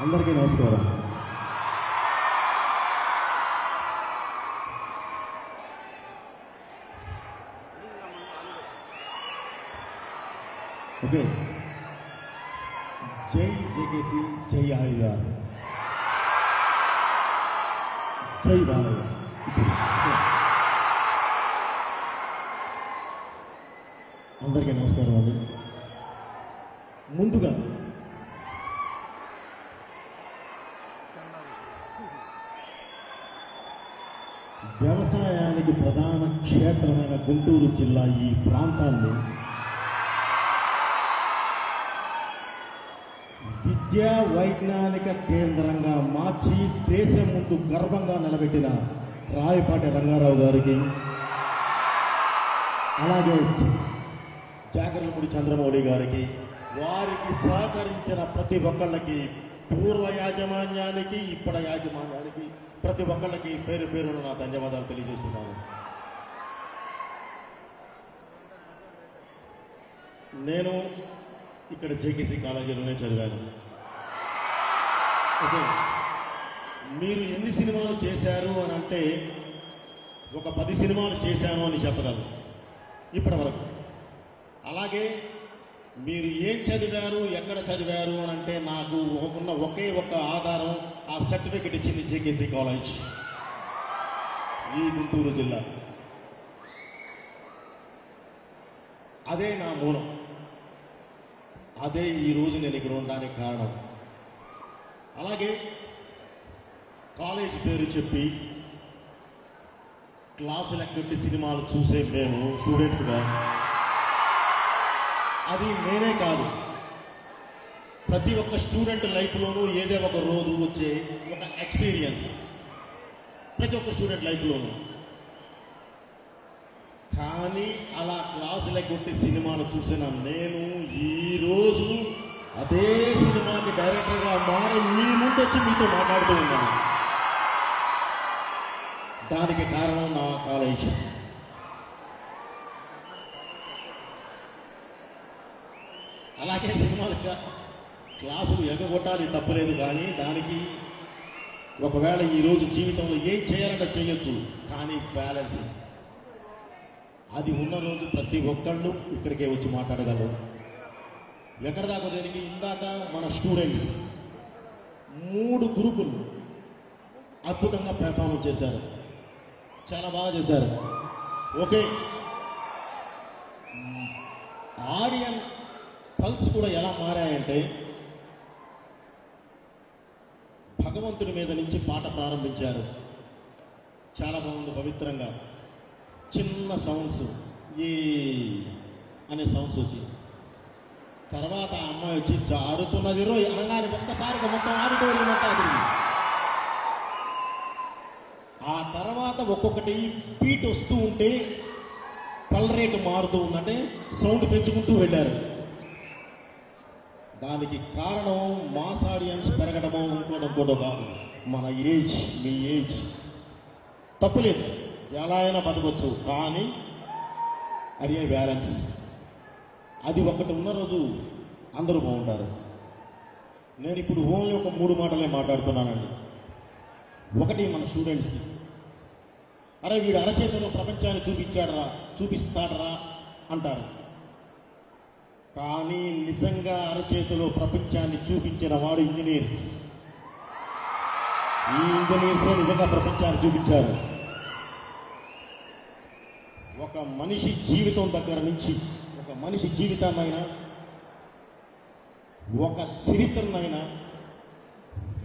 అందరికీ నమస్కారం. ఓకే. జై జేకేసి జై ఆయుధార్ జై బాలయ్య. అందరికీ నమస్కారం అండి. ముందుగా వ్యవసాయానికి ప్రధాన క్షేత్రమైన గుంటూరు జిల్లా ఈ ప్రాంతాన్ని విద్యా వైజ్ఞానిక కేంద్రంగా మార్చి దేశం ముందు గర్వంగా నిలబెట్టిన రాయపాటి రంగారావు గారికి అలాగే జాగర్లమూడి చంద్రమౌళి గారికి వారికి సహకరించిన ప్రతి ఒక్కళ్ళకి పూర్వ యాజమాన్యానికి ఇప్పటి యాజమాన్యానికి ప్రతి ఒక్కళ్ళకి పేరు పేరును నా ధన్యవాదాలు తెలియజేస్తున్నాను. నేను ఇక్కడ జేకేసీ కాలేజీలోనే చదివాను. ఓకే. మీరు ఎన్ని సినిమాలు చేశారు అని అంటే ఒక పది సినిమాలు చేశాను అని చెప్పగలను. ఇప్పటి వరకు. అలాగే మీరు ఏం చదివారు ఎక్కడ చదివారు అని అంటే నాకు ఉన్న ఒకే ఒక ఆధారం ఆ సర్టిఫికెట్ ఇచ్చింది జేకేసీ కాలేజ్. ఈ గుంటూరు జిల్లా. అదే నా మూలం. అదే ఈ రోజు నేను ఇక్కడ ఉండడానికి కారణం. అలాగే కాలేజ్ పేరు చెప్పి క్లాసులు ఎక్కడి సినిమాలు చూసే మేము స్టూడెంట్స్గా అది నేనే కాదు. ప్రతి ఒక్క స్టూడెంట్ లైఫ్లోనూ ఏదో ఒక రోజు వచ్చే ఒక ఎక్స్పీరియన్స్. ప్రతి ఒక్క స్టూడెంట్ లైఫ్లోనూ. కానీ అలా క్లాసులు కొట్టి సినిమాలు చూసిన నేను ఈరోజు అదే సినిమాకి డైరెక్టర్గా మారి మీ ముందు వచ్చి మీతో మాట్లాడుతూ ఉన్నాను. దానికి కారణం నా కాలేజ్. అలాగే సినిమాలుగా క్లాసులు ఎగగొట్టాలి తప్పలేదు కానీ దానికి ఒకవేళ ఈరోజు జీవితంలో ఏం చేయాలంటే చేయొచ్చు కానీ బ్యాలెన్స్ అది ఉన్న రోజు ప్రతి ఒక్కళ్ళు ఇక్కడికే వచ్చి మాట్లాడగలరు. ఎక్కడ దాకా జరిగి ఇందాక మన స్టూడెంట్స్ మూడు గ్రూపులు అద్భుతంగా పెర్ఫార్మెన్స్ చేశారు. చాలా బాగా చేశారు. ఓకే. ఆడియన్ పల్స్ కూడా ఎలా మారాయంటే భగవంతుడి మీద నుంచి పాట ప్రారంభించారు. చాలా బాగుంది పవిత్రంగా. చిన్న సౌండ్స్ ఈ అనే సౌండ్స్ వచ్చి తర్వాత ఆ అమ్మాయి వచ్చి జారుతున్నది రోయ్ అనగానే ఒక్కసారిగా మొత్తం ఆడిటోరియం అంతా ఆ తర్వాత ఒక్కొక్కటి పీట్ వస్తూ ఉంటే పల్ రేటు మారుతూ ఉందంటే సౌండ్ పెంచుకుంటూ వెళ్ళారు. దానికి కారణం మాస్ ఆడియన్స్ పెరగడమో ఇంకోటి ఇంకోటో కాదు. మన ఏజ్ మీ ఏజ్. తప్పులేదు. ఎలా అయినా బతకొచ్చు. కానీ అడిగే బ్యాలెన్స్? అది ఒకటి ఉన్న రోజు అందరూ బాగుంటారు. నేను ఇప్పుడు ఓన్లీ ఒక మూడు మాటలే మాట్లాడుతున్నానండి. ఒకటి మన స్టూడెంట్స్కి. అరే వీడు అరచేతను ప్రపంచాన్ని చూపించాడరా చూపిస్తాడరా అంటారు. కానీ నిజంగా అరచేతిలో ప్రపంచాన్ని చూపించిన వాడు ఇంజనీర్స్. ఈ ఇంజనీర్సే నిజంగా ప్రపంచాన్ని చూపించారు. ఒక మనిషి జీవితం దగ్గర నుంచి ఒక మనిషి జీవితాన్నైనా ఒక చరిత్రనైనా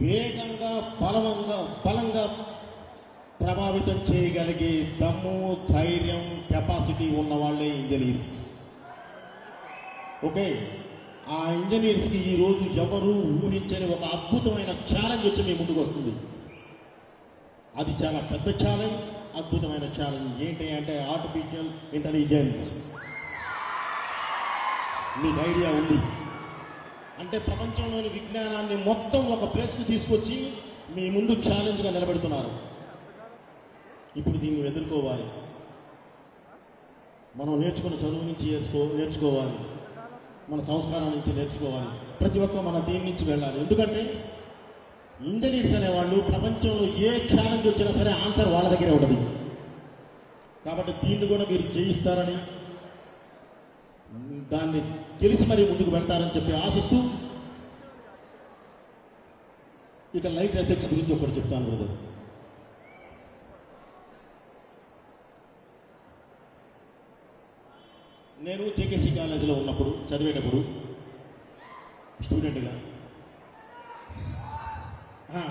వేగంగా బలవంగా బలంగా ప్రభావితం చేయగలిగే దమ్ము ధైర్యం కెపాసిటీ ఉన్న వాళ్ళే ఇంజనీర్స్. ఓకే ఆ ఇంజనీర్స్కి ఈరోజు ఎవరు ఊహించని ఒక అద్భుతమైన ఛాలెంజ్ వచ్చి మీ ముందుకు వస్తుంది. అది చాలా పెద్ద ఛాలెంజ్ అద్భుతమైన ఛాలెంజ్ ఏంటి అంటే ఆర్టిఫిషియల్ ఇంటెలిజెన్స్ మీకు ఐడియా ఉంది. అంటే ప్రపంచంలోని విజ్ఞానాన్ని మొత్తం ఒక ప్లేస్కి తీసుకొచ్చి మీ ముందు ఛాలెంజ్గా నిలబెడుతున్నారు. ఇప్పుడు దీన్ని ఎదుర్కోవాలి. మనం నేర్చుకున్న చదువు నుంచి నేర్చుకో నేర్చుకోవాలి. మన సంస్కారం నుంచి నేర్చుకోవాలి. ప్రతి ఒక్క మన దీని నుంచి వెళ్ళాలి. ఎందుకంటే ఇంజనీర్స్ అనేవాళ్ళు ప్రపంచంలో ఏ ఛాలెంజ్ వచ్చినా సరే ఆన్సర్ వాళ్ళ దగ్గరే ఉంటుంది. కాబట్టి దీన్ని కూడా మీరు జయిస్తారని దాన్ని తెలిసి మరీ ముందుకు వెళ్తారని చెప్పి ఆశిస్తూ ఇక లైఫ్ ఎఫెక్ట్స్ గురించి ఒకటి చెప్తాను బ్రదర్. నేను జేకేసీ కాలేజీలో ఉన్నప్పుడు చదివేటప్పుడు స్టూడెంట్గా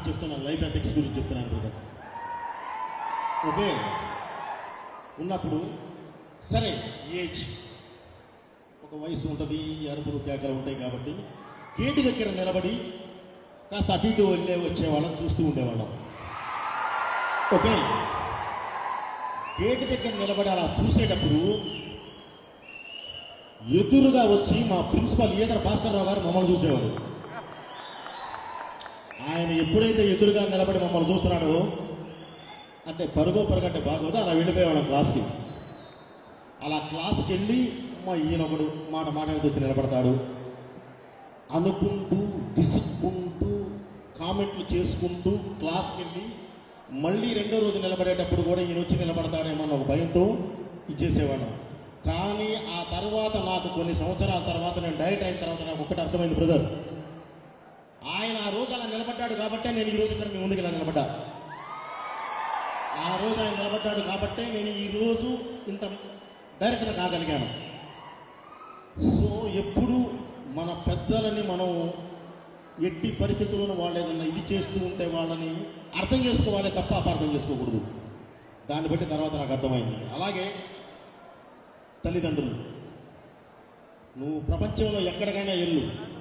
చెప్తున్నాను లైఫ్ ఎథిక్స్ గురించి చెప్తున్నాను బ్రదర్. ఓకే ఉన్నప్పుడు సరే ఏజ్ ఒక వయసు ఉంటుంది అరుపులు కేకలు ఉంటాయి కాబట్టి గేటు దగ్గర నిలబడి కాస్త అటు ఇటు వెళ్ళే వచ్చేవాళ్ళం చూస్తూ ఉండేవాళ్ళం. ఓకే గేటు దగ్గర నిలబడి అలా చూసేటప్పుడు ఎదురుగా వచ్చి మా ప్రిన్సిపల్ ఈదర భాస్కర్ రావు గారు మమ్మల్ని చూసేవాడు ఆయన ఎప్పుడైతే ఎదురుగా నిలబడి మమ్మల్ని చూస్తున్నాడో అంటే పరుగో పరుగంటే బాగోదు అలా వెళ్ళిపోయేవాడు క్లాస్కి. అలా క్లాస్కి వెళ్ళి మా ఈయనొకడు మాట మాట్లాడుతూ వచ్చి నిలబడతాడు. అనుకుంటూ విసుక్కుంటూ కామెంట్లు చేసుకుంటూ క్లాస్కి వెళ్ళి మళ్ళీ రెండో రోజు నిలబడేటప్పుడు కూడా ఈయన వచ్చి నిలబడతాడేమో అన్న ఒక భయంతో ఇచ్చేసేవాడు కానీ ఆ తర్వాత నాకు కొన్ని సంవత్సరాల తర్వాత నేను డైరెక్ట్ అయిన తర్వాత నాకు ఒకటి అర్థమైంది బ్రదర్ ఆయన ఆ రోజు అలా నిలబడ్డాడు కాబట్టే నేను ఈ రోజు ఇక్కడ మీ ముందుకు ఇలా నిలబడ్డా. ఆ రోజు ఆయన నిలబడ్డాడు కాబట్టే నేను ఈ రోజు ఇంత డైరెక్ట్గా కాగలిగాను. సో ఎప్పుడు మన పెద్దలని మనం ఎట్టి పరిస్థితులను వాళ్ళు ఏదైనా ఇది చేస్తూ ఉంటే వాళ్ళని అర్థం చేసుకోవాలి తప్ప అపార్థం చేసుకోకూడదు. దాన్ని బట్టి తర్వాత నాకు అర్థమైంది. అలాగే తల్లిదండ్రులు నువ్వు ప్రపంచంలో ఎక్కడికైనా వెళ్ళు.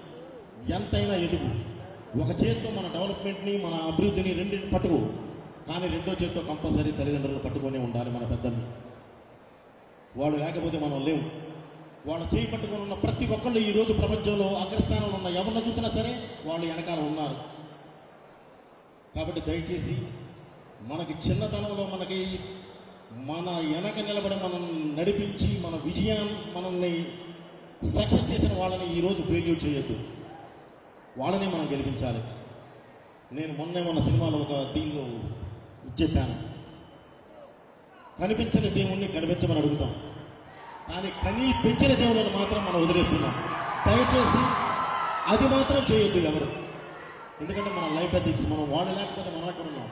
ఎంతైనా ఎదుగు. ఒక చేత్తో మన డెవలప్మెంట్ని మన అభివృద్ధిని రెండింటిని పట్టుకు. కానీ రెండో చేత్తో కంపల్సరీ తల్లిదండ్రులు పట్టుకొని ఉండాలి మన పెద్దల్ని. వాళ్ళు లేకపోతే మనం లేవు. వాళ్ళు చేయి పట్టుకొని ఉన్న ప్రతి ఒక్కళ్ళు ఈరోజు ప్రపంచంలో అగ్రస్థానంలో ఉన్న ఎవరిని చూసినా సరే వాళ్ళు వెనకాల ఉన్నారు. కాబట్టి దయచేసి మనకి చిన్నతనంలో మనకి మన వెనక నిలబడి మనం నడిపించి మన విజయాన్ని మనల్ని సక్సెస్ చేసిన వాళ్ళని ఈరోజు ఫెయిల్యూర్ చేయొద్దు. వాళ్ళని మనం గెలిపించాలి. నేను మొన్నే మన సినిమాలో ఒక దీనిలో చెప్పాను. కనిపించిన దేవుణ్ణి కనిపించమని అడుగుతాం. కానీ కనీ పెంచిన దేవుళ్ళని మాత్రం మనం వదిలేస్తున్నాం. దయచేసి అది మాత్రం చేయొద్దు ఎవరు. ఎందుకంటే మన లైఫ్ ఎథిక్స్ మనం వాడలేకపోతే లేకపోతే మనం ఎక్కడ ఉన్నాం?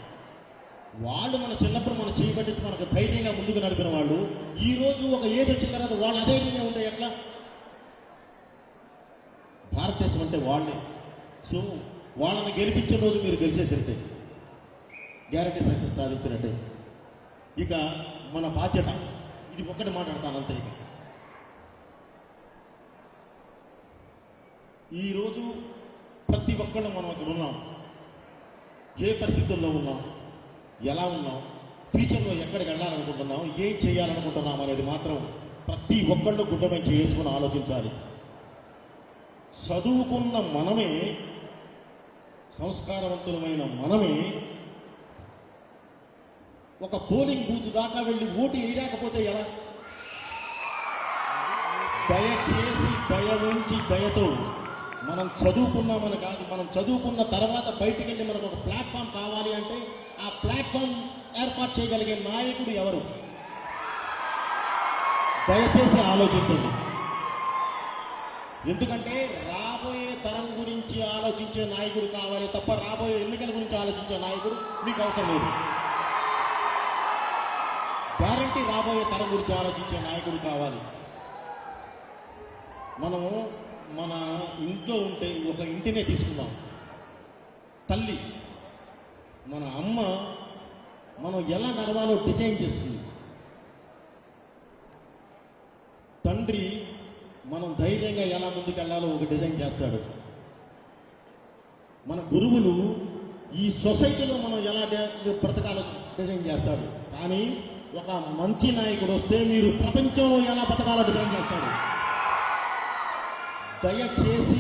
వాళ్ళు మన చిన్నప్పుడు మనం చేయబట్టి మనకు ధైర్యంగా ముందుకు నడిపిన వాళ్ళు ఈ రోజు ఒక ఏజ్ వచ్చిన తర్వాత వాళ్ళు అధైర్యంగా ఉంటే ఎట్లా? భారతదేశం అంటే వాళ్ళే. సో వాళ్ళని గెలిపించే రోజు మీరు గెలిచేసరితే గ్యారంటీ సక్సెస్ సాధించినట్టే. ఇక మన బాధ్యత ఇది ఒక్కటి మాట్లాడతాను అంతే ఇక. ఈరోజు ప్రతి ఒక్కళ్ళు మనం అక్కడ ఉన్నాం. ఏ పరిస్థితుల్లో ఉన్నాం? ఎలా ఉన్నాం? ఫ్యూచర్లో ఎక్కడికి వెళ్ళాలనుకుంటున్నాం? ఏం చేయాలనుకుంటున్నాం అనేది మాత్రం ప్రతి ఒక్కళ్ళు గుడ్డమై చేసుకుని ఆలోచించాలి. చదువుకున్న మనమే సంస్కారవంతులమైన మనమే ఒక పోలింగ్ బూత్ దాకా వెళ్ళి ఓటు వేయలేకపోతే ఎలా? దయచేసి దయ ఉంచి దయతో మనం చదువుకున్నామని కాదు మనం చదువుకున్న తర్వాత బయటికి వెళ్ళి మనకు ఒక ప్లాట్ఫామ్ కావాలి అంటే ఆ ప్లాట్ఫామ్ ఏర్పాటు చేయగలిగే నాయకుడు ఎవరు? దయచేసి ఆలోచించండి. ఎందుకంటే రాబోయే తరం గురించి ఆలోచించే నాయకుడు కావాలి తప్ప రాబోయే ఎన్నికల గురించి ఆలోచించే నాయకుడు మీకు అవసరం లేదు. గ్యారంటీ రాబోయే తరం గురించి ఆలోచించే నాయకుడు కావాలి. మనము మన ఇంట్లో ఉంటే ఒక ఇంటినే తీసుకున్నాం తల్లి మన అమ్మ మనం ఎలా నడవాలో డిజైన్ చేస్తుంది. తండ్రి మనం ధైర్యంగా ఎలా ముందుకెళ్ళాలో ఒక డిజైన్ చేస్తాడు. మన గురువులు ఈ సొసైటీలో మనం ఎలా బ్రతకాలో డిజైన్ చేస్తాడు. కానీ ఒక మంచి నాయకుడు వస్తే మీరు ప్రపంచంలో ఎలా బ్రతకాలో డిజైన్ చేస్తాడు. దయచేసి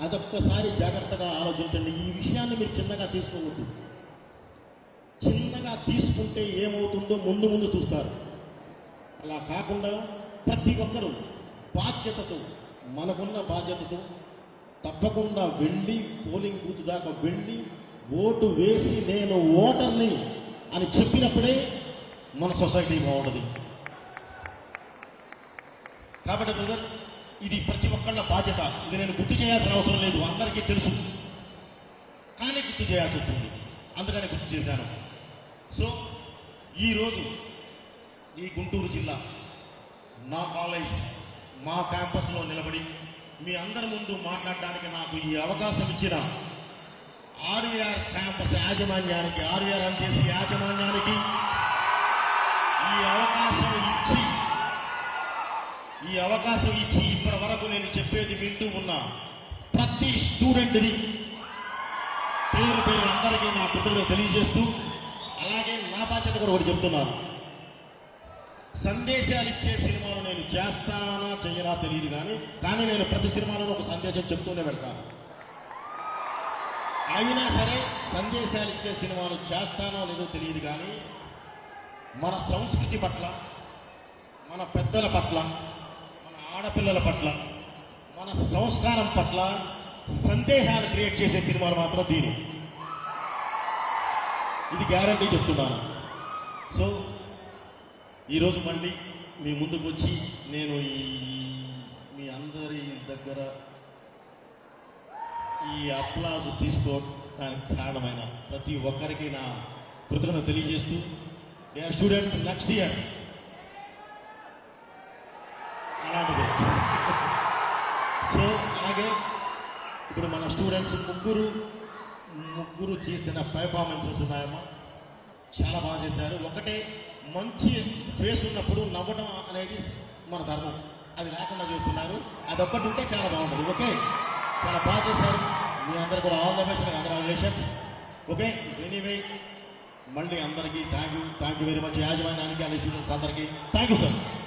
అదొక్కసారి జాగ్రత్తగా ఆలోచించండి. ఈ విషయాన్ని మీరు చిన్నగా తీసుకోవద్దు. చిన్నగా తీసుకుంటే ఏమవుతుందో ముందు ముందు చూస్తారు. అలా కాకుండా ప్రతి ఒక్కరూ బాధ్యతతో మనకున్న బాధ్యతతో తప్పకుండా వెళ్ళి పోలింగ్ బూత్ దాకా వెళ్ళి ఓటు వేసి నేను ఓటర్ని అని చెప్పినప్పుడే మన సొసైటీ బాగుంటుంది. కాబట్టి బ్రదర్ ఇది ప్రతి ఒక్కళ్ళ బాధ్యత. ఇది నేను గుర్తు చేయాల్సిన అవసరం లేదు. అందరికీ తెలుసు. కానీ గుర్తు చేయాల్సి వస్తుంది. అందుకని గుర్తు చేశాను. సో ఈరోజు ఈ గుంటూరు జిల్లా నా కాలేజ్ మా క్యాంపస్లో నిలబడి మీ అందరి ముందు మాట్లాడడానికి నాకు ఈ అవకాశం ఇచ్చిన ఆర్వీఆర్ క్యాంపస్ యాజమాన్యానికి ఆర్వీఆర్ ఎంపీసీ యాజమాన్యానికి ఈ అవకాశం ఇచ్చి ఈ అవకాశం ఇచ్చి ఇప్పటి వరకు నేను చెప్పేది వింటూ ఉన్న ప్రతి స్టూడెంట్ని పేరు పేరు అందరికీ నా కృతజ్ఞత తెలియజేస్తూ బాధ్యత కూడా ఒకటి చెప్తున్నాను. సందేశాలు ఇచ్చే సినిమాలు నేను చేస్తానా చెయ్యనా తెలియదు కానీ కానీ నేను ప్రతి సినిమాలో ఒక సందేశం చెప్తూనే వెళ్తాను. అయినా సరే సందేశాలు ఇచ్చే సినిమాలు చేస్తానో లేదో తెలియదు కానీ మన సంస్కృతి పట్ల మన పెద్దల పట్ల మన ఆడపిల్లల పట్ల మన సంస్కారం పట్ల సందేహాలు క్రియేట్ చేసే సినిమాలు మాత్రం దీని. ఇది గ్యారంటీ చెప్తున్నాను. సో ఈరోజు మళ్ళీ మీ ముందుకు వచ్చి నేను ఈ మీ అందరి దగ్గర ఈ అప్లాజ్ తీసుకోవడానికి కారణమైన ప్రతి ఒక్కరికి నా కృతజ్ఞత తెలియజేస్తూ they are students next year. అలాంటిది. సో అలాగే ఇప్పుడు మన స్టూడెంట్స్ ముగ్గురు ముగ్గురు చేసిన పెర్ఫార్మెన్సెస్ ఉన్నాయమ్మా. చాలా బాగా చేశారు. ఒకటే మంచి ఫేస్ ఉన్నప్పుడు నవ్వడం అనేది మన ధర్మం. అది లేకుండా చేస్తున్నారు. అది ఒక్కటి ఉంటే చాలా బాగుంటుంది. ఓకే? చాలా బాగా చేశారు. మీ అందరు కూడా all the best congratulations okay? Anyway మళ్ళీ అందరికీ thank you thank you very much యాజమాన్యానికి అనే స్టూడెంట్స్ అందరికీ థ్యాంక్ యూ సార్